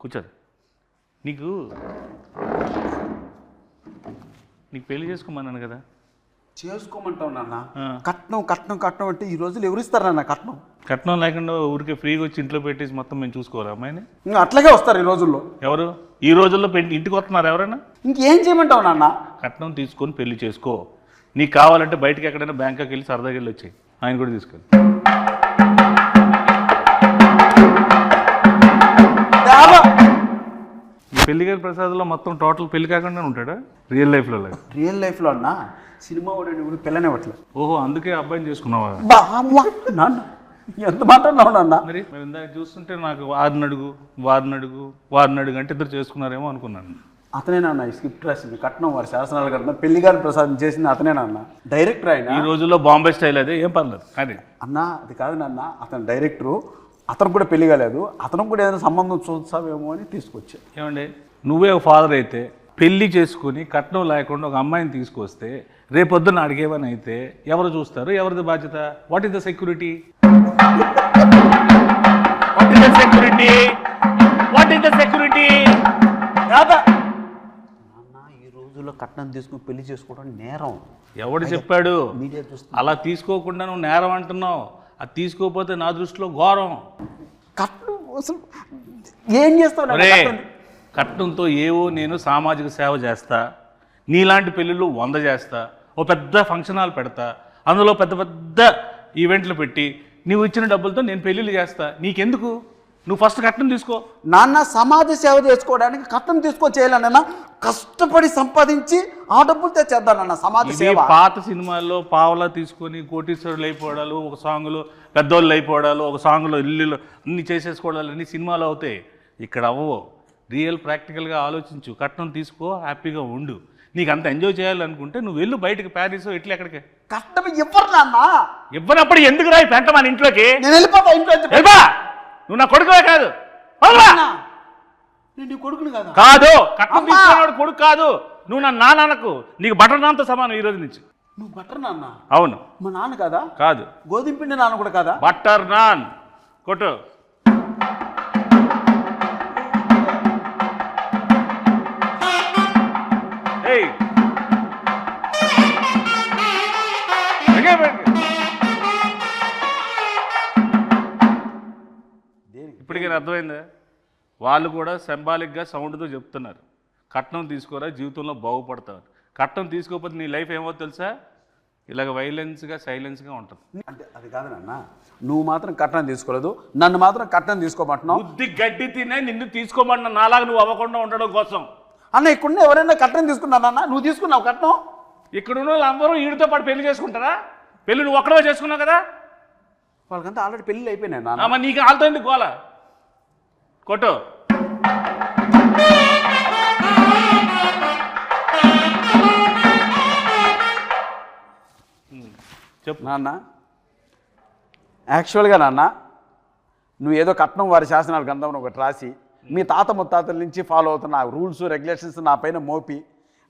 కూర్చోదు నీకు నీకు పెళ్ళి చేసుకోమన్నాను కదా. చేసుకోమంటావు నాన్న. కట్నం కట్నం కట్నం అంటే ఈ రోజులు ఎవరు ఇస్తారు నాన్న కట్నం? కట్నం లేకుండా ఊరికే ఫ్రీగా వచ్చి ఇంట్లో పెట్టేసి మొత్తం మేము చూసుకోవాలి అమ్మాయిని? ఇంకా అట్లాగే వస్తారు ఈ రోజుల్లో. ఎవరు? ఈ రోజుల్లో పెళ్ళి ఇంటికి వస్తున్నారు ఎవరైనా? ఇంకేం చేయమంటావు నాన్న? కట్నం తీసుకొని పెళ్ళి చేసుకో. నీకు కావాలంటే బయటికి ఎక్కడైనా బ్యాంకాకి వెళ్ళి సరదాగా వెళ్ళి వచ్చాయి. ఆయన కూడా తీసుకెళ్ళి! ఈ పెళ్ళి గారి ప్రసాద్లో మొత్తం టోటల్ పెళ్ళి కాకుండా ఉంటాడా? రియల్ లైఫ్లో లాగా రియల్ లైఫ్లో అన్న? సినిమా వాడు ఇప్పుడు పిల్లనివ్వట్లేదు ఓహో అందుకే అబ్బాయిని చేసుకున్నావా? నాన్న. ఎంత అన్నావు నాన్న మరి ఇందాక చూస్తుంటే నాకు వారిని అడుగు వారిని అడుగు వారిని అడుగు అంటే ఇద్దరు చేసుకున్నారేమో అనుకున్నాను. అతనే నాన్న ఈ స్క్రిప్ట్ రాసింది కట్నం వారి శాసనాలు కట్నం. పెళ్ళి గారి ప్రసాదం చేసింది అతనే నాన్న. డైరెక్టర్ ఆయన. ఈ రోజుల్లో బాంబే స్టైల్ అదే ఏం పర్లేదు అది అన్న అది కాదు నాన్న అతను డైరెక్టరు. అతను కూడా పెళ్ళి కాలేదు అతను కూడా ఏదైనా సంబంధం చూస్తావేమో అని తీసుకొచ్చా. ఏమండి నువ్వే ఒక ఫాదర్ అయితే పెళ్ళి చేసుకుని కట్నం లేకుండా ఒక అమ్మాయిని తీసుకొస్తే రేపొద్దున అడిగేమని అయితే ఎవరు చూస్తారు? ఎవరిది బాధ్యత? What is the security what is the security what is the security నాన్న ఈ రోజుల్లో కట్నం తీసుకుని పెళ్ళి చేసుకోవడం నేరం. ఎవడు చెప్పాడు? మీడియా అలా తీసుకోకుండా నువ్వు నేరం అంటున్నావు. అది తీసుకోకపోతే నా దృష్టిలో ఘోరం. కట్నం అసలు ఏం చేస్తావు? కట్నంతో ఏవో నేను సామాజిక సేవ చేస్తా నీలాంటి పెళ్ళిళ్ళు వంద చేస్తా ఓ పెద్ద ఫంక్షన్ హాల్ పెడతా అందులో పెద్ద పెద్ద ఈవెంట్లు పెట్టి నువ్వు ఇచ్చిన డబ్బులతో నేను పెళ్ళిళ్ళు చేస్తా. నీకెందుకు? నువ్వు ఫస్ట్ కట్నం తీసుకో. నాన్న సమాజ సేవ చేసుకోవడానికి కట్నం తీసుకొని చేయాలన్న కష్టపడి సంపాదించి ఆ డబ్బులు తెచ్చేద్దానన్న సమాజ సేవ. పాత సినిమాల్లో పావలా తీసుకొని కోటీశ్వరులు అయిపోవడాలు ఒక సాంగ్లో పెద్దోళ్ళు అయిపోవడాలు ఒక సాంగ్లో ఇల్లు అన్ని చేసేసుకోవడాలు అన్ని సినిమాలు అవుతాయి. ఇక్కడ అవ్వవు. రియల్ ప్రాక్టికల్గా ఆలోచించు. కట్నం తీసుకో హ్యాపీగా ఉండు. నీకు అంత ఎంజాయ్ చేయాలనుకుంటే నువ్వు వెళ్ళు బయటకు ప్యారిస్ ఇట్లా ఎక్కడికి? కష్టం ఇవ్వరు నాన్న. ఇవ్వనప్పుడు ఎందుకు రాయి పెంట మన ఇంట్లోకి? నేను వెళ్ళిపోతా ఇంట్లో. వెళ్ళిపో. నువ్వు నా కొడుకువే కాదు. నీ కొడుకుని కదా. కాదు. కట్నం అమ్మా. తీసుకున్నాడు కొడుకు కాదు. నువ్వు నా నాన్నకు నీకు బటర్ నాన్తో సమానం ఈ రోజు నుంచి. నువ్వు బట్టర్ నాన్న. అవును. మా నాన్న కదా? కాదు. గోధుమ పిండి నాన్న కూడా కదా? బటర్ నాన్. కొట్టు. ఇప్పటికీ అర్థమైందా? వాళ్ళు కూడా సింబాలిక్గా సౌండ్తో చెప్తున్నారు. కట్నం తీసుకోరా జీవితంలో బాగుపడతారు కట్నం తీసుకోకపోతే నీ లైఫ్ ఏమో తెలుసా? ఇలాగ వైలెన్స్గా సైలెన్స్గా ఉంటుంది. అంటే అది కాదు నాన్న. నువ్వు మాత్రం కట్నం తీసుకోలేదు. నన్ను మాత్రం కట్నం తీసుకోమంటున్నావు. బుద్ధి గడ్డి తినే నిన్ను తీసుకోమన్న నాలాగా నువ్వు అవ్వకుండా ఉండడం కోసం. అన్న ఇక్కడ ఎవరైనా కట్నం తీసుకున్నానన్న నువ్వు తీసుకున్నావు కట్నం? ఇక్కడ ఉన్న వాళ్ళందరూ వీడితో పాటు పెళ్ళి చేసుకుంటారా? పెళ్ళి నువ్వు ఒక్కడే చేసుకున్నావు కదా? వాళ్ళకంతా ఆల్రెడీ పెళ్ళి అయిపోయినాయి నాన్న. నీకు ఆల్తో ఎందుకు గోల కొట్టు. చెప్పు. నాన్న యాక్చువల్గా నాన్న నువ్వు ఏదో కట్నం వారి శాసనాలు గ్రంథం ఒకటి రాసి మీ తాత ముత్తాతల నుంచి ఫాలో అవుతున్న రూల్స్ రెగ్యులేషన్స్ నా పైన మోపి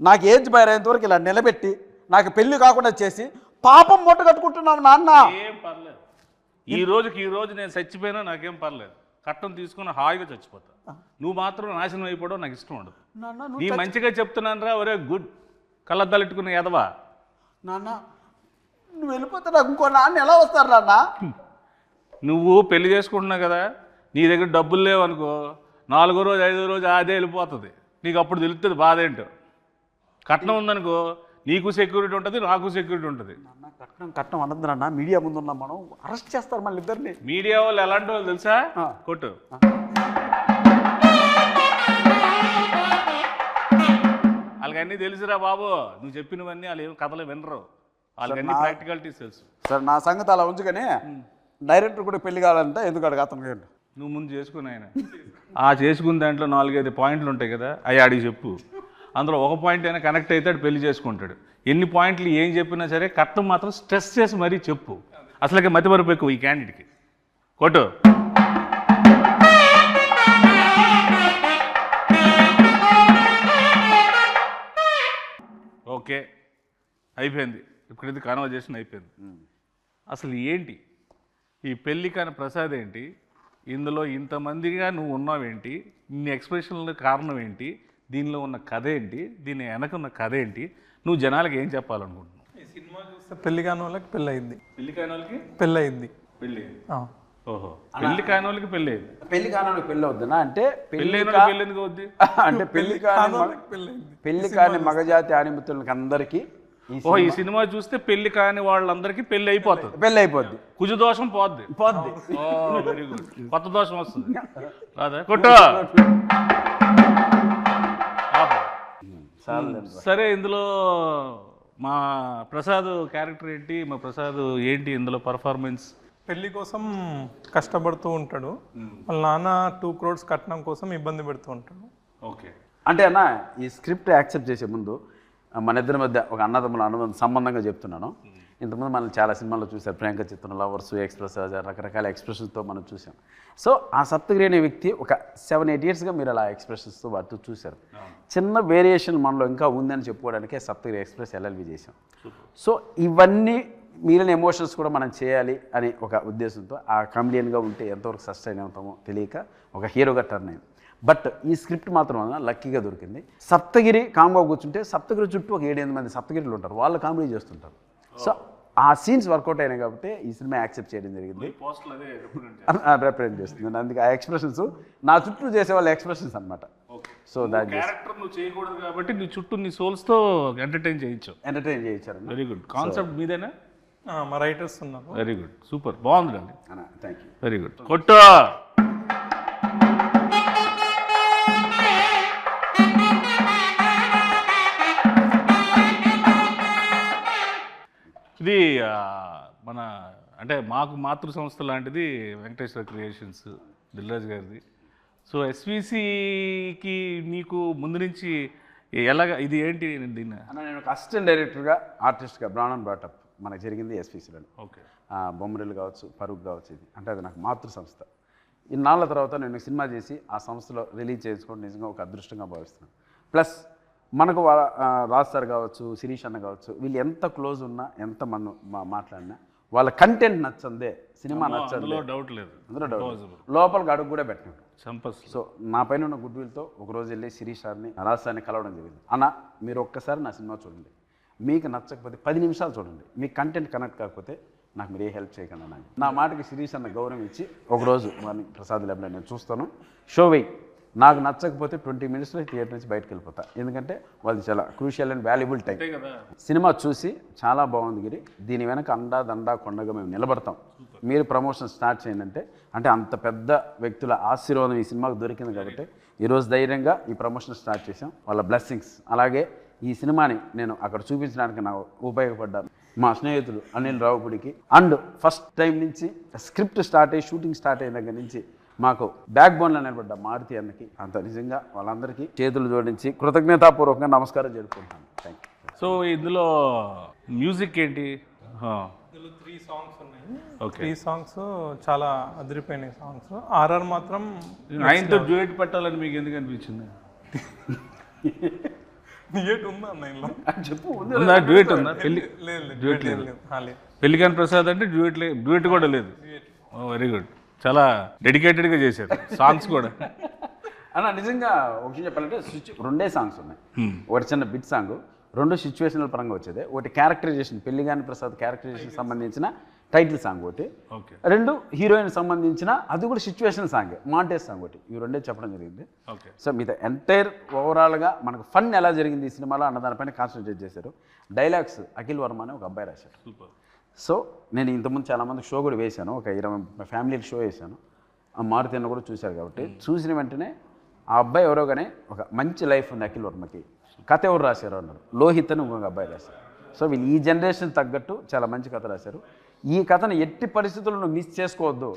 నాకు ఏజ్ బయరేంత వరకు ఇలా నిలబెట్టి నాకు పెళ్ళి కాకుండా చేసి పాపం మూట కట్టుకుంటున్నావు నాన్న. ఏం పర్లేదు. ఈ రోజుకి ఈ రోజు నేను చచ్చిపోయినా నాకేం పర్లేదు. కట్నం తీసుకుని హాయిగా చచ్చిపోతా. నువ్వు మాత్రం నాశనం అయిపోవడం నాకు ఇష్టం ఉండదు. నాన్న నీ మంచిగా చెప్తున్నాను రా ఒరే గుడ్. కళ్ళద్దాలెట్టుకున్న ఎదవా నాన్న నువ్వు వెళ్ళిపోతే నాకు ఇంకో నాన్న ఎలా వస్తారు నాన్న? నువ్వు పెళ్ళి చేసుకుంటున్నావు కదా నీ దగ్గర డబ్బులు లేవనుకో నాలుగో రోజు ఐదో రోజు అదే వెళ్ళిపోతుంది. నీకు అప్పుడు తెలుస్తుంది బాధ ఏంటో. కట్నం ఉందనుకో నీకు సెక్యూరిటీ ఉంటుంది నాకు సెక్యూరిటీ ఉంటుంది. కట్నం కట్నం అనద్దు నాన్న. మీడియా ముందు ఉన్నాం మనం అరెస్ట్ చేస్తారు మళ్ళీ ఇద్దరిని. మీడియా వాళ్ళు ఎలాంటి వాళ్ళు తెలుసా. కొట్టు. వాళ్ళకన్నీ తెలుసురా బాబు. నువ్వు చెప్పినవన్నీ వాళ్ళు ఏం కథలు వినరు. వాళ్ళకన్నీ ప్రాక్టికాలిటీస్ తెలుసు. సరే నా సంగతి అలా ఉంచుకొని డైరెక్టర్ కూడా పెళ్ళి కావాలంటే ఎందుకు అడగ అతను నువ్వు ముందు చేసుకుని ఆయన. ఆ చేసుకున్న దాంట్లో నాలుగైదు పాయింట్లు ఉంటాయి కదా అవి ఆడికి చెప్పు. అందులో ఒక పాయింట్ అయినా కనెక్ట్ అవుతాడు పెళ్ళి చేసుకుంటాడు. ఎన్ని పాయింట్లు ఏం చెప్పినా సరే కరెక్ట్ మాత్రం స్ట్రెస్ చేసి మరీ చెప్పు. అసలుకి మతి మరపు ఎక్కువ ఈ క్యాండిడేట్కి. కొట్టు. ఓకే. అయిపోయింది. ఇప్పుడైతే కన్వర్జేషన్ అయిపోయింది. అసలు ఏంటి? ఈ పెళ్ళి కాని ప్రసాద్ ఏంటి? ఇందులో ఇంతమందిగా నువ్వు ఉన్నావేంటి? నీ ఎక్స్ప్రెషన్ కారణం ఏంటి? దీనిలో ఉన్న కథ ఏంటి? దీని వెనక ఉన్న కథ ఏంటి? నువ్వు జనాలకు ఏం చెప్పాలనుకుంటున్నావు? ఈ సినిమా చూస్తే పెళ్ళి కాని వాళ్ళకి పెళ్ళి అయింది పెళ్ళి కాని వాళ్ళకి? పెళ్ళి అయింది పెళ్ళి? ఆ. ఓహో. పెళ్ళి కాని వాళ్ళకి పెళ్ళి అయింది పెళ్ళి కాని పెళ్ళి అవుతుందా? అంటే పెళ్ళి పెళ్ళి కా- వాళ్ళకి పెళ్ళి ఎందుకు అవుద్ది? అంటే పెళ్ళి కాని వాళ్ళకి అయింది పెళ్ళి కాని మగజాతి ఆనిమిత్రులకి అందరికీ ఈ ఓ ఈ సినిమా చూస్తే పెళ్ళి కాని వాళ్ళందరికీ పెళ్ళి అయిపోతుంది పెళ్ళి అయిపోద్ది. కుజు దోషం పోద్ది. పోద్ది. ఓ వెరీ గుడ్ కొత్త దోషం వస్తుంది. కొట్టు. సరే. ఇందులో మా ప్రసాద్ క్యారెక్టర్ ఏంటి? మా ప్రసాద్ ఏంటి ఇందులో పర్ఫార్మెన్స్? పెళ్ళి కోసం కష్టపడుతూ ఉంటాడు. వాళ్ళ నాన్న టూ క్రోడ్స్ కట్నం కోసం ఇబ్బంది పెడుతూ ఉంటాడు. ఓకే. అంటే అన్న ఈ స్క్రిప్ట్ యాక్సెప్ట్ చేసే ముందు మన ఇద్దరి మధ్య ఒక అన్నదమ్ముల అనుబంధం సంబంధంగా చెప్తున్నాను. ఇంతకుముందు మనం చాలా సినిమాల్లో చూసాం ప్రియాంక చిత్రం లవర్స్ ఎక్స్ప్రెస్ రకరకాల ఎక్స్ప్రెషన్స్తో మనం చూసాం సో ఆ సప్తగిరి అనే వ్యక్తి ఒక సెవెన్ ఎయిట్ ఇయర్స్గా మీరు అలా ఎక్స్ప్రెషన్స్తో వాటితో చూశారు. చిన్న వేరియేషన్ మనలో ఇంకా ఉందని చెప్పుకోవడానికే సప్తగిరి ఎక్స్ప్రెస్ ఎల్ఎల్వి చేసాం సో ఇవన్నీ మిగిలిన ఎమోషన్స్ కూడా మనం చేయాలి అనే ఒక ఉద్దేశంతో ఆ కామెడియన్గా ఉంటే ఎంతవరకు సస్టైన్ అవుతామో తెలియక ఒక హీరోగా టర్న్ అయింది బట్ ఈ స్క్రిప్ట్ మాత్రం లక్కీగా దొరికింది. సప్తగిరి కామ్గా కూర్చుంటే సప్తగిరి చుట్టూ ఒక ఏడెనిమిది మంది సప్తగిరిలు ఉంటారు. వాళ్ళు కామెడీ చేస్తుంటారు. సో ఆ సీన్స్ వర్కౌట్ అయినాయి కాబట్టి ఈ సినిమా యాక్సెప్ట్ చేయడం జరిగింది. పోస్టులు అదే రిప్రజెంట్ చేస్తుంది. అందుకే ఆ ఎక్స్ప్రెషన్స్ నా చుట్టూ చేసే వాళ్ళ ఎక్స్ప్రెషన్స్ అనమాట సో దాన్ని క్యారెక్టర్ నువ్వు చేయకూడదు కాబట్టి నీ చుట్టూ నీ సోల్స్తో ఎంటర్టైన్ చేయించావు. ఎంటర్టైన్ చేయించారు వెరీ గుడ్ కాన్సెప్ట్ మీదేనా? ఆ, మా రైటర్స్ ఉన్నారు వెరీ గుడ్ సూపర్ బాగుంది అండి థ్యాంక్ యూ వెరీ గుడ్ కొట్టు! ఇది మన అంటే మాకు మాతృ సంస్థ లాంటిది వెంకటేశ్వర క్రియేషన్స్ దిల్రాజ్ గారిది. సో ఎస్విసికి నీకు ముందు నుంచి ఎలాగ ఇది ఏంటి దీన్ని? అన్న నేను ఒక అసిస్టెంట్ డైరెక్టర్గా ఆర్టిస్ట్గా బ్రాణన్ బ్రాటప్ మనకు జరిగింది ఎస్పీసీలో ఓకే. బొమ్మరిల్లు కావచ్చు పరుగు కావచ్చు ఇది. అంటే అది నాకు మాతృ సంస్థ ఇన్నాళ్ళ తర్వాత నేను సినిమా చేసి ఆ సంస్థలో రిలీజ్ చేసుకోవడం నిజంగా ఒక అదృష్టంగా భావిస్తున్నాను. ప్లస్ మనకు రాజ్ సార్ కావచ్చు శిరీష్ అన్న కావచ్చు వీళ్ళు ఎంత క్లోజ్ ఉన్నా ఎంత మన మాట్లాడినా వాళ్ళ కంటెంట్ నచ్చందే సినిమా నచ్చందే. డౌట్ లేదు. అందులో డౌట్ లోపలికి అడుగు కూడా పెట్టినాడు. సంపస్ సో నా పైన ఉన్న గుడ్ విల్తో ఒకరోజు వెళ్ళి శిరీష్ సార్ని రాజ్ సార్ని కలవడం జరిగింది. అన్న మీరు ఒక్కసారి నా సినిమా చూడండి. మీకు నచ్చకపోతే పది నిమిషాలు చూడండి. మీ కంటెంట్ కనెక్ట్ కాకపోతే నాకు మీరు ఏ హెల్ప్ చేయకండి నా మాటకి శిరీష్ అన్న గౌరవం ఇచ్చి ఒకరోజు వారిని ప్రసాద్ ల్యాబ్లో నేను చూస్తాను. షో వెయ్యి నాకు నచ్చకపోతే ట్వంటీ మినిట్స్లో థియేటర్ నుంచి బయటకు వెళ్ళిపోతా. ఎందుకంటే వాళ్ళది చాలా crucial and valuable time cinema చూసి చాలా బాగుంది గిరి. దీని వెనక అండా దండా కొండగా మేము నిలబడతాం. మీరు ప్రమోషన్ స్టార్ట్ చేయండి అంటే అంటే అంత పెద్ద వ్యక్తుల ఆశీర్వాదం ఈ సినిమాకు దొరికింది కాబట్టి ఈరోజు ధైర్యంగా ఈ ప్రమోషన్ స్టార్ట్ చేశాం. వాళ్ళ బ్లెస్సింగ్స్ అలాగే ఈ సినిమాని నేను అక్కడ చూపించడానికి నాకు ఉపయోగపడ్డాను మా స్నేహితుడు అనిల్ రావుపుడికి. అండ్ ఫస్ట్ టైం నుంచి స్క్రిప్ట్ స్టార్ట్ అయ్యి షూటింగ్ స్టార్ట్ అయిన దగ్గర నుంచి మాకు బ్యాక్ బోన్లో నిలబడ్డ మారుతి అన్నకి అంత నిజంగా వాళ్ళందరికీ చేతులు జోడించి కృతజ్ఞతాపూర్వకంగా నమస్కారం జరుపుకుంటాను థ్యాంక్ యూ సో ఇందులో మ్యూజిక్ ఏంటి? ఇందులో త్రీ సాంగ్స్ ఉన్నాయి. త్రీ సాంగ్స్ చాలా అదిరిపోయినాయి సాంగ్స్ ఆర్ఆర్ మాత్రం ఆయనతో డ్యూయట్ పెట్టాలని మీకు ఎందుకు అనిపించింది? థియేటర్ ఉందా అన్న ఇందులో చెప్పు ఉందా డ్యూయట్ ఉందా? పెళ్ళి లేదు లేదు డ్యూయట్ లేదు లేదు. లేదు లేదు. పెళ్ళికాని ప్రసాద్ అంటే డ్యూయట్ లే డ్యూయట్ కూడా లేదు. Very good. చాలా డెడికేటెడ్గా చేశారు. సాంగ్స్ కూడా. అన్న నిజంగా ఒక విషయం చెప్పాలంటే సిచ్యు రెండే సాంగ్స్ ఉన్నాయి. ఒకటి చిన్న బిట్ సాంగ్ రెండు సిచ్యువేషనల్ పరంగా వచ్చేది. ఒకటి క్యారెక్టరైజేషన్ పెళ్ళిగాని ప్రసాద్ క్యారెక్టరైజేషన్ సంబంధించిన టైటిల్ సాంగ్ ఒకటి. రెండు హీరోయిన్ సంబంధించిన అది కూడా సిచ్యువేషన్ సాంగ్ మాంటేజ్ సాంగ్ ఒకటి. ఇవి రెండే చెప్పడం జరిగింది. సో మీద ఎంటైర్ ఓవరాల్గా మనకు ఫన్ ఎలా జరిగింది ఈ సినిమాలో అన్న దానిపైన కాన్సన్ట్రేట్ చేశారు. డైలాగ్స్ అఖిల్ వర్మ అని ఒక అబ్బాయి రాశారు. సూపర్ సో నేను ఇంతకుముందు చాలామంది షో కూడా వేశాను. ఒక ఇరవై ముప్పై ఫ్యామిలీకి షో వేశాను. ఆ మారుతి అన్న కూడా చూశారు కాబట్టి. చూసిన వెంటనే ఆ అబ్బాయి ఎవరో కానీ ఒక మంచి లైఫ్ ఉంది అఖిల్ వర్మకి. కథ ఎవరు రాశారు అన్నారు. లోహిత్ అని ఇంకొక అబ్బాయి రాశారు. సో వీళ్ళు ఈ జనరేషన్ తగ్గట్టు చాలా మంచి కథ రాశారు. ఈ కథను ఎట్టి పరిస్థితుల్లో నువ్వు మిస్ చేసుకోవద్దు.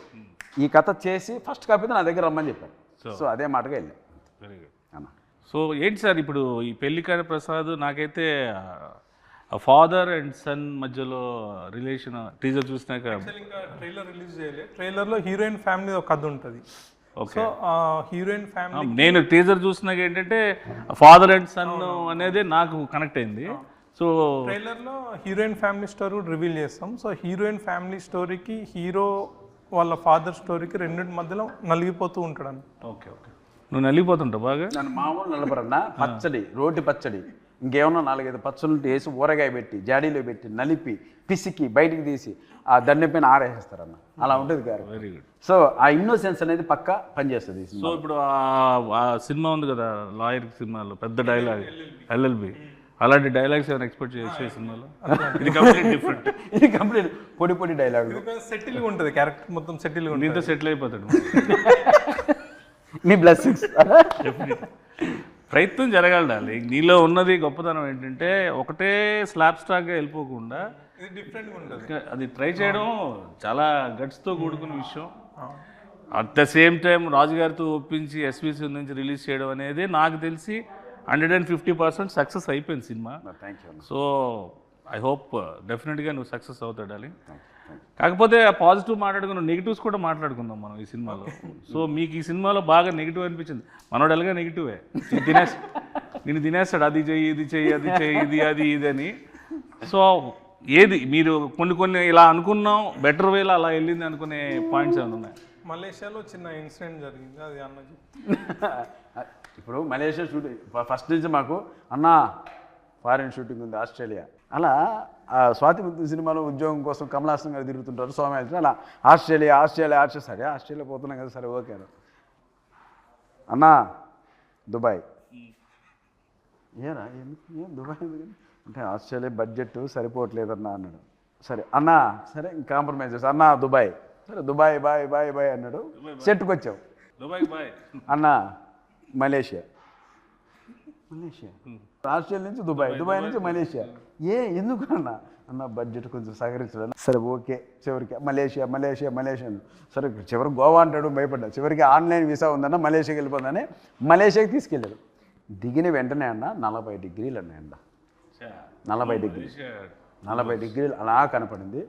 ఈ కథ చేసి ఫస్ట్ కాపీ నా దగ్గర రమ్మని చెప్పారు. సో అదే మాటగా వెళ్ళాను. సో ఏంటి సార్ ఇప్పుడు ఈ పెళ్ళికాని ప్రసాద్ నాకైతే ఫాదర్ అండ్ సన్ మధ్యలో రిలేషన్ టీజర్ చూసినాక ఇంకా ట్రైలర్ రిలీజ్ చేయలేదు ట్రైలర్లో హీరోయిన్ ఫ్యామిలీ ఒక కథ ఉంటుంది. ఓకే సో హీరోయిన్ ఫ్యామిలీ నేను టీజర్ చూసినాక ఏంటంటే ఫాదర్ అండ్ సన్ అనేది నాకు కనెక్ట్ అయింది. సో ట్రైలర్లో హీరోయిన్ ఫ్యామిలీ స్టోరీ కూడా రివీల్ చేస్తాం. సో హీరోయిన్ ఫ్యామిలీ స్టోరీకి హీరో వాళ్ళ ఫాదర్ స్టోరీకి రెండింటి మధ్యలో నలిగిపోతూ ఉంటాడు ఓకే ఓకే నువ్వు నలిగిపోతుంటావు బాగా? నన్ను మామూలు నిలబరన్నా పచ్చడి రోటి పచ్చడి. ఇంకేమన్నా నాలుగైదు పచ్చళ్ళు వేసి ఊరగాయ పెట్టి జాడీలో పెట్టి నలిపి పిసికి బయటికి తీసి ఆ దండె పైన ఆరేస్తారన్న అలా ఉంటుంది గారు వెరీ గుడ్ సో ఆ ఇన్నోసెన్స్ అనేది పక్క పనిచేస్తుంది ఈ సో ఇప్పుడు ఆ- ఆ సినిమా ఉంది కదా లాయర్ సినిమాలో పెద్ద డైలాగ్ ఎల్ఎల్బి. అలాంటి డైలాగ్స్ ఏమైనా ఎక్స్పెక్ట్ చేసే సినిమాలో? ఇది కంప్లీట్ డిఫరెంట్ ఇది కంప్లీట్ పొడి పొడి డైలాగ్ సెటిల్గా ఉంటుంది క్యారెక్టర్ మొత్తం సెటిల్గా ఉంటుంది. నీతో సెటిల్ అయిపోతాడు నీ బ్లెస్సింగ్స్ ప్రయత్నం జరగాలి నీలో ఉన్నది గొప్పతనం ఏంటంటే ఒకటే స్లాబ్ స్టాక్గా వెళ్ళిపోకుండా అది ట్రై చేయడం చాలా గట్స్తో కూడుకున్న విషయం. అట్ ద సేమ్ టైం రాజుగారితో ఒప్పించి ఎస్విసి నుంచి రిలీజ్ చేయడం అనేది నాకు తెలిసి hundred and fifty percent success అయిపోయింది cinema. Thank you so I hope డెఫినెట్గా నువ్వు సక్సెస్ అవుతాడాలి కాకపోతే పాజిటివ్ మాట్లాడుకున్న నెగిటివ్స్ కూడా మాట్లాడుకుందాం మనం ఈ సినిమాలో. సో మీకు ఈ సినిమాలో బాగా నెగిటివ్ అనిపించింది. మనోడు ఎలాగా నెగిటివే? తినేసి నేను తినేస్తాడు అది చెయ్యి ఇది చెయ్యి అది చెయ్యి ఇది అది ఇది అని. సో ఏది? మీరు కొన్ని కొన్ని ఇలా అనుకున్నాం బెటర్ వేలో అలా వెళ్ళింది అనుకునే పాయింట్స్ ఏమైనా ఉన్నాయి? మలేషియాలో చిన్న ఇన్సిడెంట్ జరిగింది. అది అన్న. ఇప్పుడు మలేషియా షూటింగ్ ఫస్ట్ నుంచి మాకు అన్నా ఫారిన్ షూటింగ్ ఉంది ఆస్ట్రేలియా. అలా ఆ స్వాతి సినిమాలో ఉద్యోగం కోసం కమలాసన్ గారు తిరుగుతుంటారు సోమయాజు అలా ఆస్ట్రేలియా ఆస్ట్రేలియా ఆస్ట్రేలియా సరే ఆస్ట్రేలియా పోతున్నాం కదా సరే ఓకే అన్న. దుబాయ్. ఏరా ఎందుకు ఏం దుబాయ్ ఎందుకు? అంటే ఆస్ట్రేలియా బడ్జెట్ సరిపోవట్లేదన్నా అన్నాడు. సరే అన్నా సరే కాంప్రమైజ్ చేస్తా. అన్నా దుబాయ్. సరే దుబాయ్ బాయ్ బాయ్ బాయ్ అన్నాడు. సెట్కి వచ్చావు దుబాయ్ బాయ్. అన్న మలేషియా. మలేషియా. ఆస్ట్రేలియా నుంచి దుబాయ్ దుబాయ్ నుంచి మలేషియా. ఏ ఎందుకు అన్న అన్న బడ్జెట్ కొంచెం సహకరించడం సరే ఓకే. చివరికి మలేషియా మలేషియా మలేషియా. సరే చివరికి గోవా అంటాడు భయపడ్డా. చివరికి ఆన్లైన్ వీసా ఉందన్న మలేషియాకి వెళ్ళిపోతుందని మలేషియాకి తీసుకెళ్ళాడు. దిగిన వెంటనే అన్న నలభై డిగ్రీలు అన్న. ఎండ నలభై డిగ్రీ నలభై డిగ్రీలు అలా కనపడింది.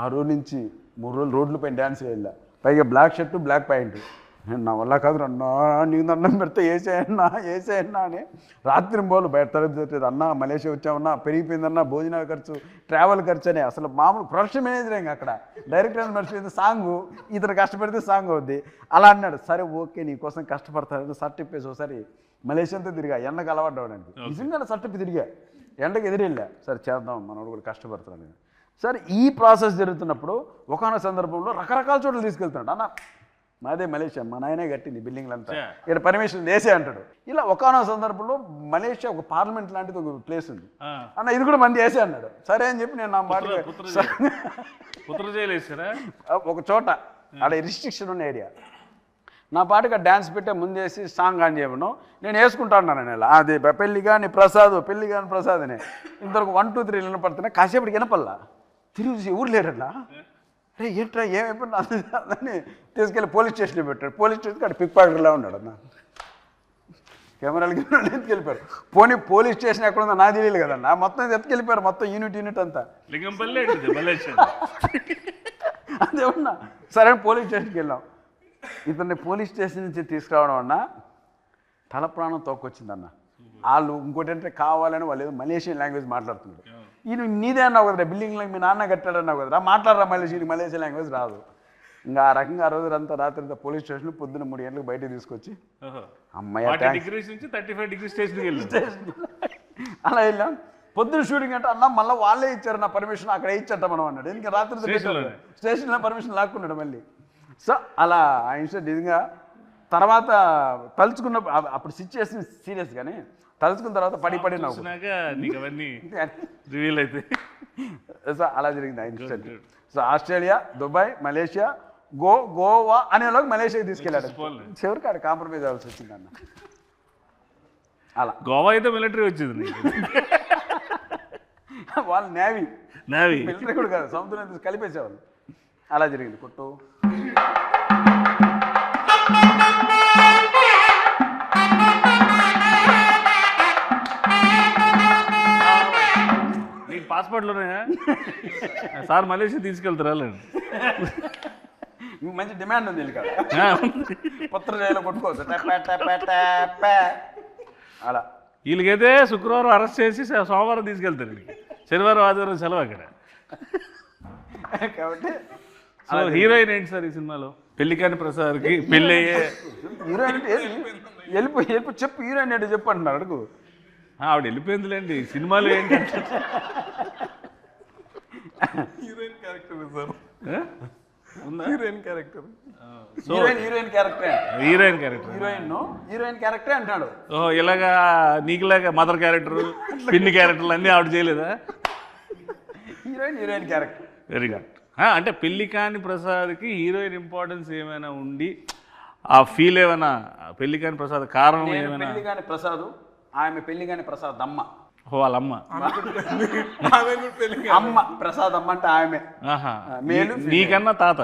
ఆ రోజు నుంచి మూడు రోజులు రోడ్లపై డ్యాన్స్ వెళ్ళా పైగా బ్లాక్ షర్టు బ్లాక్ ప్యాంటు. నా వల్ల కాదు అన్నా నీకు దండం పెడితే వేసేయన్నా వేసేయన్నా అని రాత్రి బోలు బయట తరగతి అన్న మలేషియా వచ్చామన్నా పెరిగిపోయిందన్న భోజనాల ఖర్చు ట్రావెల్ ఖర్చు అని అసలు మామూలు ప్రొడక్షన్ మేనేజర్ ఇంకా అక్కడ డైరెక్టర్ మర్చిపోయింది సాంగ్ ఇతను కష్టపడితే సాంగ్ అవుద్ది. అలా అన్నాడు. సరే ఓకే నీ కోసం కష్టపడతాను సర్ట్ ఇప్పేసి ఒకసారి మలేషియాతో తిరిగా. ఎండకు అలవాటు నిజంగా సర్ట్ ఇప్పి తిరిగా. ఎండకి ఎదిరెళ్ళా. సరే చేద్దాం మనోడు కూడా కష్టపడుతున్నాడు నేను. సరే ఈ ప్రాసెస్ జరుగుతున్నప్పుడు ఒకనొక సందర్భంలో రకరకాల చోట్ల తీసుకెళ్తున్నాడు. అన్న మాదే మలేషియా మా నాయనే కట్టింది బిల్డింగ్లు అంతా Yeah. ఇక్కడ పర్మిషన్ వేసే అంటాడు. ఇలా ఒకనొక సందర్భంలో మలేషియా ఒక పార్లమెంట్ లాంటిది ఒక ప్లేస్ ఉంది. అన్న ఇది కూడా మంది వేసే అన్నాడు. సరే అని చెప్పి నేను నా మాట ఒక చోట ఆడ రిస్ట్రిక్షన్ ఉన్న ఏరియా నా పాటుగా డ్యాన్స్ పెట్టే ముందేసి సాంగ్ ఆన్ చేయమను. నేను వేసుకుంటాను నేను అది పెళ్ళి కానీ ప్రసాద్ పెళ్ళి కానీ ప్రసాద్ అని ఇంతవరకు వన్ టూ త్రీ వినపడుతున్నాయి కాసేపటికి వినపల్లా తిరిగి చూసి ఊరు లేడట్లా రే ఏంట్రా ఏమైపోయినా అని తీసుకెళ్ళి పోలీస్ స్టేషన్లో పెట్టాడు. పోలీస్ స్టేషన్ అక్కడ పిక్ పాకెట్లా ఉన్నాడు అన్న. కెమెరాలు కెమెరాలు ఎత్తుకెళ్ళిపోయారు పోనీ పోలీస్ స్టేషన్ ఎక్కడ ఉందో నాకు తెలియదు కదన్నా మొత్తం ఎత్తుకెళ్ళిపోయారు మొత్తం యూనిట్ యూనిట్ అంతా. అదే ఉన్నా సరే పోలీస్ స్టేషన్కి వెళ్ళాం. ఇతన్ని పోలీస్ స్టేషన్ నుంచి తీసుకురావడం అన్న తల ప్రాణం తోకొచ్చిందన్న వాళ్ళు ఇంకోటి అంటే కావాలని వాళ్ళు ఏదో మలేషియన్ లాంగ్వేజ్ మాట్లాడుతున్నారు. ఈయన నీదే అన్నావు కదరా బిల్డింగ్లో మీ నాన్న కట్టాడన్నావు కదరా మాట్లాడరా మలేషియన్ మలేషియన్ లాంగ్వేజ్ రాదు. ఇంకా ఆ రకంగా ఆ రోజు అంతా రాత్రి పోలీస్ స్టేషన్ పొద్దున్న మూడు గంటలకు బయటకు తీసుకొచ్చి నుంచి థర్టీ ఫైవ్ డిగ్రీ స్టేషన్కి వెళ్ళి అలా వెళ్ళాం. పొద్దున షూటింగ్ అంటే అన్న మళ్ళీ వాళ్ళే ఇచ్చారు నా పర్మిషన్ అక్కడ ఇచ్చట మనం అన్నాడు. ఇంకా రాత్రి? స్టేషన్లో పర్మిషన్ లాక్కున్నాడు మళ్ళీ. సో అలా ఆ ఇన్సిడెంట్ నిజంగా తర్వాత తలుచుకున్న అప్పుడు సిచ్యువేషన్ సీరియస్ కానీ తలుచుకున్న తర్వాత పడి పడి నవ్వు. చూసినాక నీకు అవన్నీ రివీల్ అయితే సో అలా జరిగింది so Australia Dubai Malaysia go Goa అనేలోకి మలేషియాకి తీసుకెళ్ళాడు. చివరికి ఆడ కాంప్రమైజ్ అవ్వాల్సి వచ్చింది అన్న. అలా. గోవా అయితే మిలిటరీ వచ్చింది వాళ్ళు నేవీ నావి మిలిటరీ కూడా కాదు సముద్రం కలిపేసేవాళ్ళు. అలా జరిగింది. కొట్టు. పాస్పోర్ట్లోనే సార్ మలేషియా తీసుకెళ్తారా లేదు మంచి డిమాండ్ ఉంది వీళ్ళకి. పత్ర జైలు కొట్టుకోవచ్చు. అలా. వీళ్ళకైతే శుక్రవారం అరెస్ట్ చేసి సోమవారం తీసుకెళ్తారు వీళ్ళకి. శనివారం ఆదివారం సెలవు అక్కడ. కాబట్టి సో హీరోయిన్ ఏంటి సార్ ఈ సినిమాలో? పెళ్ళికాని ప్రసాద్కి పెళ్ళి అయ్యే హీరోయిన్ అంటే? వెళ్ళిపో చెప్పు హీరోయిన్ ఏంటో చెప్పు అంటున్నారు అడుగు. ఆవిడ వెళ్ళిపోయిందిలేండి. సినిమాలో ఏంటంటే heroine character sir. Heroine character. So heroine heroine character heroine character. Heroine heroine character అంటున్నాడు. ఓ ఇలాగా నీకులాగా మదర్ క్యారెక్టర్ పిన్ని క్యారెక్టర్లు అన్నీ ఆవిడ చేయలేదా? Heroine heroine character. Very good అంటే పెళ్ళి కాని ప్రసాద్కి హీరోయిన్ ఇంపార్టెన్స్ ఏమైనా ఉండి ఆ ఫీల్ ఏమైనా పెళ్ళి కాని ప్రసాద్ కారణం ఏమైనా పెళ్ళి కాని ప్రసాద్ ఆమె పెళ్ళి కాని ప్రసాద్ అమ్మ. ఓ వాళ్ళ అమ్మ. ప్రసాద్. అమ్మ అంటే ఆమె. మేలు, నీకన్నా తాత.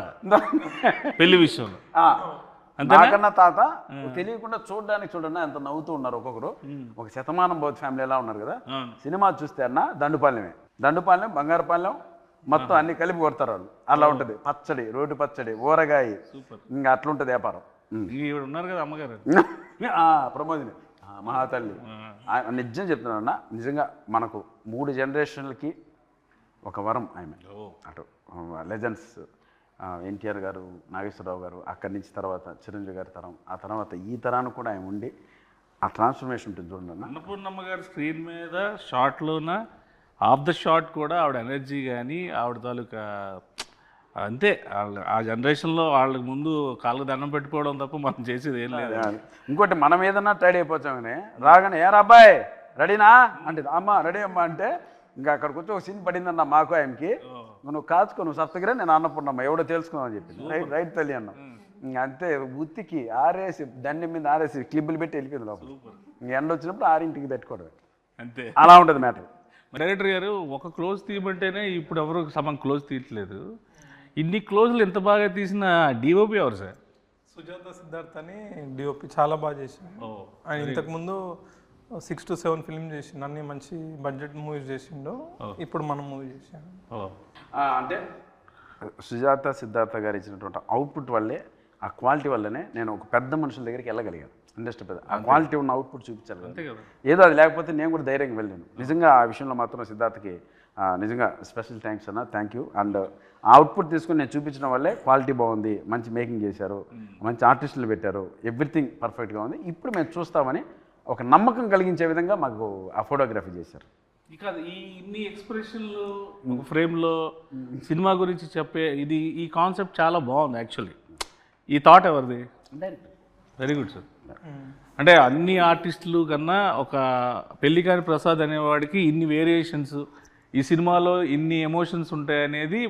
పెళ్ళి విషయంలో. ఆ, అంతేనా? నాకన్నా తాత. తెలియకుండా చూడడానికి చూడండి ఎంత నవ్వుతూ ఉన్నారు ఒక్కొక్కరు. ఒక శతమానం బౌద్ధ ఫ్యామిలీ ఎలా ఉన్నారు కదా. సినిమా చూస్తే అన్న దండుపాలెమే. దండుపాలెం బంగారుపాలెం మొత్తం అన్ని కలిపి కొడతారు వాళ్ళు. అలా ఉంటుంది. పచ్చడి రోడ్డు పచ్చడి ఊరగాయ. ఇంకా అట్లుంటుంది వ్యాపారం. ఉన్నారు కదా అమ్మగారు? ఆ, ప్రమోదిని. మహాతల్లి. నిజం చెప్తున్నాను అన్న నిజంగా మనకు మూడు జనరేషన్లకి ఒక వరం ఆమె. అటు లెజెండ్స్ ఎన్టీఆర్ గారు నాగేశ్వరరావు గారు అక్కడి నుంచి తర్వాత చిరంజీవి గారి తరం ఆ తర్వాత ఈ తరానికి కూడా ఆయన ఉండి ఆ ట్రాన్స్ఫర్మేషన్ ఉంటుంది చూడండి అన్న. అన్నపూర్ణమ్మ గారి స్క్రీన్ మీద షార్ట్లోన ఆఫ్ ద షాట్ కూడా ఆవిడ ఎనర్జీ కానీ ఆవిడ తాలూకా అంతే. వాళ్ళ- ఆ జనరేషన్లో వాళ్ళకి ముందు కాళ్ళకు దండం పెట్టుకోవడం తప్ప మనం చేసేది ఏం లేదు. ఇంకోటి మనం ఏదన్నా టైడ్ అయిపోతామని రాగానే ఏరా అబ్బాయి రెడీనా? అంటే అమ్మ రెడీ అమ్మా అంటే ఇంకా అక్కడికి వచ్చి ఒక సీన్ పడిందన్న మాకు ఆయనకి. నువ్వు కాచుకో నువ్వు సత్తగిరే నేను అన్నప్పుడున్నమ్మ ఎవడో తెలుసుకుందామని చెప్పింది. రైట్ రైట్ తల్లి అన్న అంతే ఉత్తికి ఆరేసి దండి మీద ఆరేసి క్లిబ్బులు పెట్టి వెళ్ళిపోయింది లోపల. ఇంక ఎండ వచ్చినప్పుడు ఆరింటికి పెట్టుకోవడం అంతే. అలా ఉంటుంది మ్యాటర్. డైరెక్టర్ గారు ఒక క్లోజ్ తీయమంటేనే ఇప్పుడు ఎవరు సగం క్లోజ్ తీయట్లేదు. ఇన్ని క్లోజ్లు ఎంత బాగా తీసిన డిఓపి ఎవరు సార్? సుజాత సిద్ధార్థ్ అని డిఓపి చాలా బాగా చేసింది ఆయన ఇంతకుముందు సిక్స్ టు సెవెన్ ఫిల్మ్ చేసిండు. అన్ని మంచి బడ్జెట్ మూవీస్ చేసిండు. ఇప్పుడు మనం మూవీ చేసాము అంటే? సుజాత సిద్ధార్థ గారు ఇచ్చినటువంటి అవుట్పుట్ వల్లే ఆ క్వాలిటీ వల్లనే నేను ఒక పెద్ద మనుషుల దగ్గరికి వెళ్ళగలిగాను. ఇండస్ట్రీ పెద్ద ఆ క్వాలిటీ ఉన్న అవుట్పుట్ చూపించాలి ఏదో అది లేకపోతే నేను కూడా ధైర్యంగా వెళ్ళాను నిజంగా ఆ విషయంలో మాత్రం సిద్ధార్థకి నిజంగా స్పెషల్ థ్యాంక్స్ అన్న థ్యాంక్ యూ. అండ్ ఆ అవుట్పుట్ తీసుకుని నేను చూపించడం వల్లే క్వాలిటీ బాగుంది మంచి మేకింగ్ చేశారు మంచి ఆర్టిస్టులు పెట్టారు ఎవ్రీథింగ్ పర్ఫెక్ట్గా ఉంది. ఇప్పుడు మేము చూస్తామని ఒక నమ్మకం కలిగించే విధంగా మాకు ఆ ఫోటోగ్రఫీ చేశారు. ఇక ఈ ఇన్ని ఎక్స్ప్రెషన్లు ఒక ఫ్రేమ్లో సినిమా గురించి చెప్పే ఇది ఈ కాన్సెప్ట్ చాలా బాగుంది యాక్చువల్లీ. ఈ థాట్ ఎవరిది? Very good sir. అంటే అన్ని ఆర్టిస్టులు కన్నా ఒక పెళ్ళికాని ప్రసాద్ అనేవాడికి ఇన్ని వేరియేషన్స్ ఈ సినిమాలో ఇన్ని ఎమోషన్స్ ఉంటాయనేది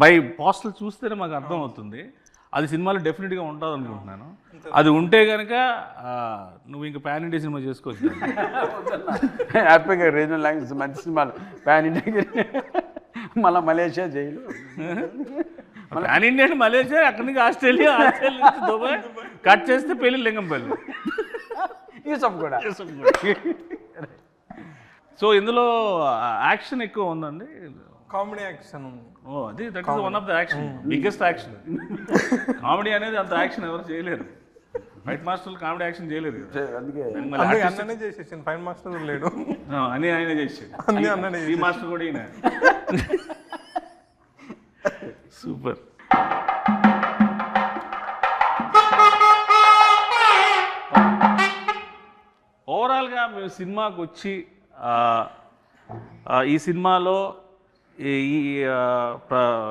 బై పోస్టల్ చూస్తేనే మాకు అర్థం అవుతుంది. అది సినిమాలో డెఫినెట్గా ఉంటుంది అనుకుంటున్నాను. అది ఉంటే కనుక నువ్వు ఇంకా పాన్ ఇండియా సినిమా చేసుకోవచ్చు. హ్యాపీగా రీజనల్ లాంగ్వేజ్ మంచి సినిమాలు. పాన్ ఇండియా మళ్ళీ మలేషియా జైలు. పాన్ ఇండియా అంటే మలేషియా అక్కడి నుంచి ఆస్ట్రేలియా ఆస్ట్రేలియా నుంచి దుబాయ్ కట్ చేస్తే పెళ్ళి లింగంపల్లి. యూసఫ్ కూడా. సో ఇందులో యాక్షన్ ఎక్కువ ఉందండి? కామెడీ యాక్షన్ ఓ అది that is one of the action biggest action comedy అనేది అంత యాక్షన్ ఎవరు చేయలేరు. ఫైట్ మాస్టర్లు కామెడీ యాక్షన్ చేయలేరు కదా. అందుకే. చేసేసింది ఫైన్ మాస్టర్ కూడా లేడు. అని ఆయన చేసాడు అన్నీ అన్ననే ఈ మాస్టర్ కూడా ఈయన. సూపర్ ఓవరాల్గా మేము సినిమాకి వచ్చి ఈ సినిమాలో ఈ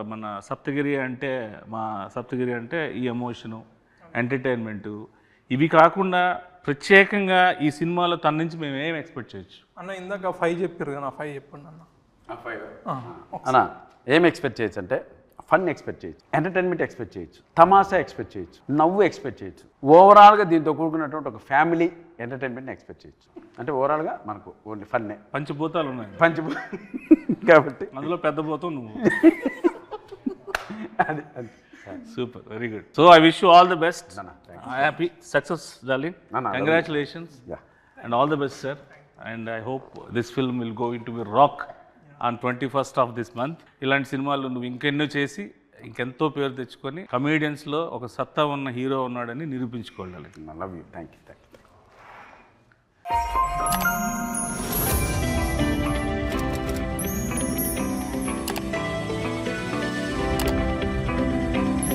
మన సప్తగిరి అంటే మా సప్తగిరి అంటే ఈ ఎమోషను ఎంటర్టైన్మెంటు ఇవి కాకుండా ప్రత్యేకంగా ఈ సినిమాలో తన నుంచి మేము ఏం ఎక్స్పెక్ట్ చేయొచ్చు? అన్న ఇందాక ఫైవ్ చెప్పారు కదా ఫైవ్ చెప్పండి అన్న. ఆ, అన్నా ఏం ఎక్స్పెక్ట్ చేయొచ్చు అంటే ఫన్ ఎక్స్పెక్ట్ చేయొచ్చు ఎంటర్టైన్మెంట్ ఎక్స్పెక్ట్ చేయొచ్చు తమాషా ఎక్స్పెక్ట్ చేయొచ్చు నవ్వు ఎక్స్పెక్ట్ చేయొచ్చు. ఓవరాల్గా దీంతో కూడుకున్నటువంటి ఒక ఫ్యామిలీ ఎంటర్టైన్మెంట్ ఎక్స్పెక్ట్ చేయొచ్చు. అంటే ఓవరాల్గా మనకు ఓన్లీ ఫన్నే. పంచభూతాలు ఉన్నాయి. పంచి కాబట్టి అందులో పెద్ద భూతం నువ్వు. అది అది. Super very good. So I wish you all the best. Happy success darling congratulations. And all the best sir and I hope this film will go in to be rock on twenty first of this month ఇలాంటి సినిమాలు నువ్వు ఇంకెన్నో చేసి ఇంకెంతో పేరు తెచ్చుకొని కమీడియన్స్లో ఒక సత్తా ఉన్న హీరో ఉన్నాడని నిరూపించుకోవాలి love you thank you thank you